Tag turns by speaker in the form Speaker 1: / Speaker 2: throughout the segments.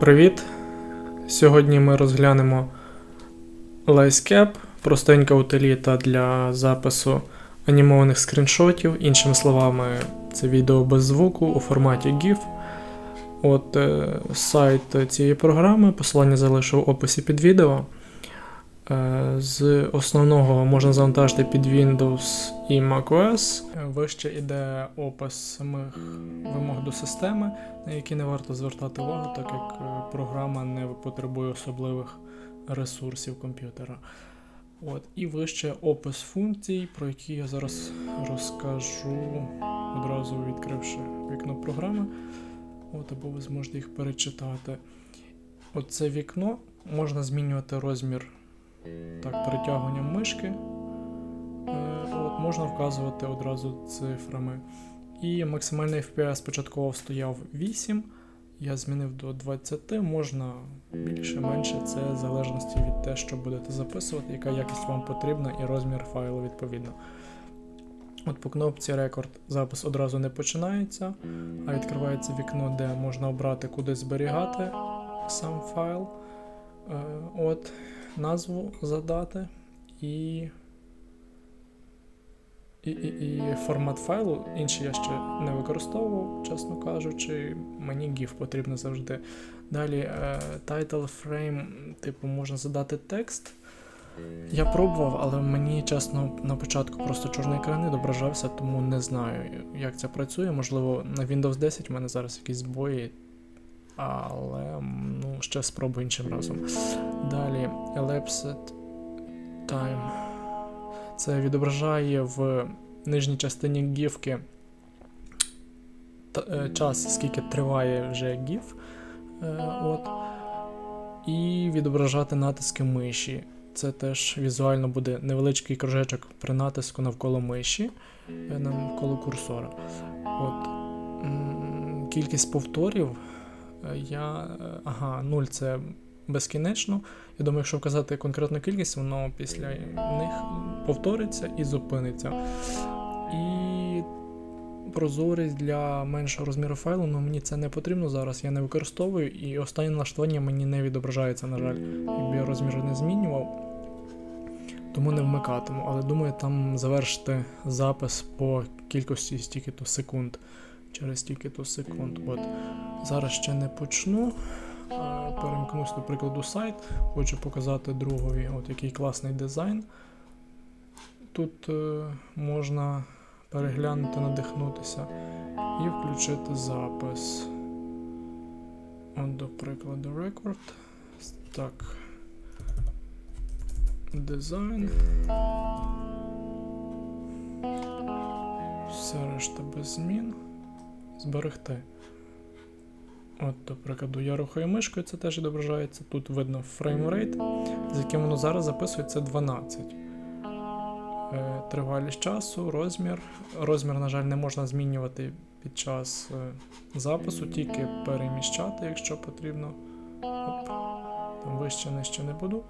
Speaker 1: Привіт! Сьогодні ми розглянемо LiceCap, простенька утиліта для запису анімованих скріншотів. Іншими словами, це відео без звуку у форматі GIF. От е, сайт цієї програми, посилання залишу в описі під відео. Е, З основного можна завантажити під Windows і macOS. Вище йде опис самих вимог до системи, на які не варто звертати увагу, так як е, програма не потребує особливих ресурсів комп'ютера. От, і вище опис функцій, про які я зараз розкажу, одразу відкривши вікно програми. От, або ви зможете їх перечитати. Оце вікно можна змінювати розмір так, перетягуванням мишки. Е, От, можна вказувати одразу цифрами. І максимальний FPS початково стояв 8. Я змінив до 20, можна більше, менше, це в залежності від те, що будете записувати, яка якість вам потрібна, і розмір файлу відповідно. От по кнопці Record запис одразу не починається, а відкривається вікно, де можна обрати, куди зберігати сам файл. Е, От, назву задати і, і, і, і формат файлу. Інші я ще не використовував, чесно кажучи. Мені GIF потрібно завжди. Далі е, title frame, типу, можна задати текст. Я пробував, але мені чесно на початку просто чорний екран не відображався, тому не знаю, як це працює. Можливо, на Windows 10 в мене зараз якісь збої, але ну, ще спробую іншим разом. Далі Elapsed Time. Це відображає в нижній частині гіфки е, час, скільки триває вже гіф. Е, от. І відображати натиски миші. Це теж візуально буде невеличкий кружечок при натиску навколо миші, е, навколо курсора. От. Кількість повторів. Е, Я. е, Ага, 0 це безкінечно. Я думаю, якщо вказати конкретну кількість, воно після них повториться і зупиниться. І прозорість для меншого розміру файлу, ну мені це не потрібно зараз, я не використовую, і останнє налаштування мені не відображається, на жаль, якби я розмір не змінював. Тому не вмикатиму, але думаю, там завершити запис по кількості стільки-то секунд. Через стільки-то секунд. От зараз ще не почну. Е, Перемкнусь, до прикладу, сайт. Хочу показати другові, от який класний дизайн. Тут е, можна переглянути, надихнутися і включити запис. От, до прикладу, рекорд. Так. Дизайн. Все решта без змін. Зберегти. От, до прикладу, я рухаю мишкою, це теж відображається. Тут видно фреймрейт, з яким воно зараз записується 12. Е, Тривалість часу, розмір. Розмір, на жаль, не можна змінювати під час е, запису, тільки переміщати, якщо потрібно. Оп. Там вище нижче не буду.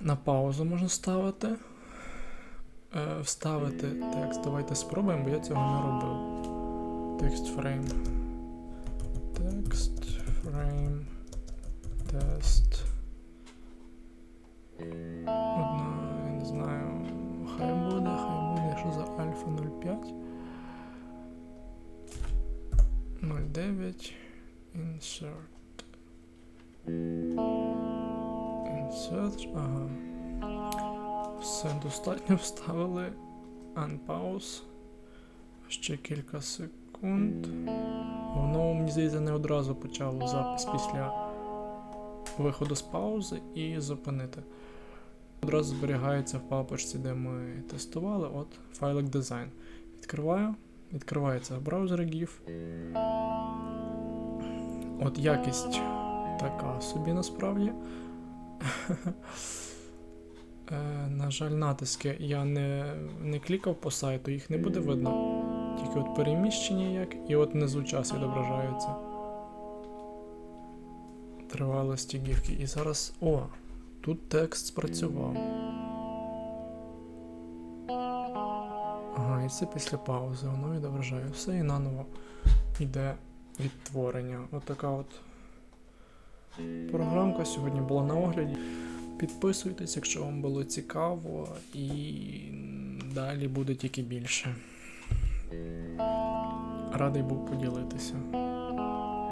Speaker 1: На паузу можна ставити. Е, Вставити текст. Давайте спробуємо, бо я цього не робив. Текст фрейм. Текст фрейм. Тест. Одна, я не знаю. Хай буде, хай буде, що за альфа 05. 09. Insert. Insert. Ага. Все достатньо вставили. Unpause. Ще кілька секунд. Воно, мені здається, не одразу почало запис після виходу з паузи і зупинити. Одразу зберігається в папочці, де ми тестували. От файлик дизайн. Відкриваю. Відкривається в браузері GIF. От якість така собі насправді. Е, на жаль, натиски я не, не клікав по сайту, їх не буде видно. Тільки от переміщення як, і от внизу час відображається. Тривалості гівки. І зараз. О! Тут текст спрацював. Ага, і це після паузи, воно відображає все і наново йде відтворення. Отака от програмка сьогодні була на огляді. Підписуйтесь, якщо вам було цікаво, і далі буде тільки більше. Радий був поділитися.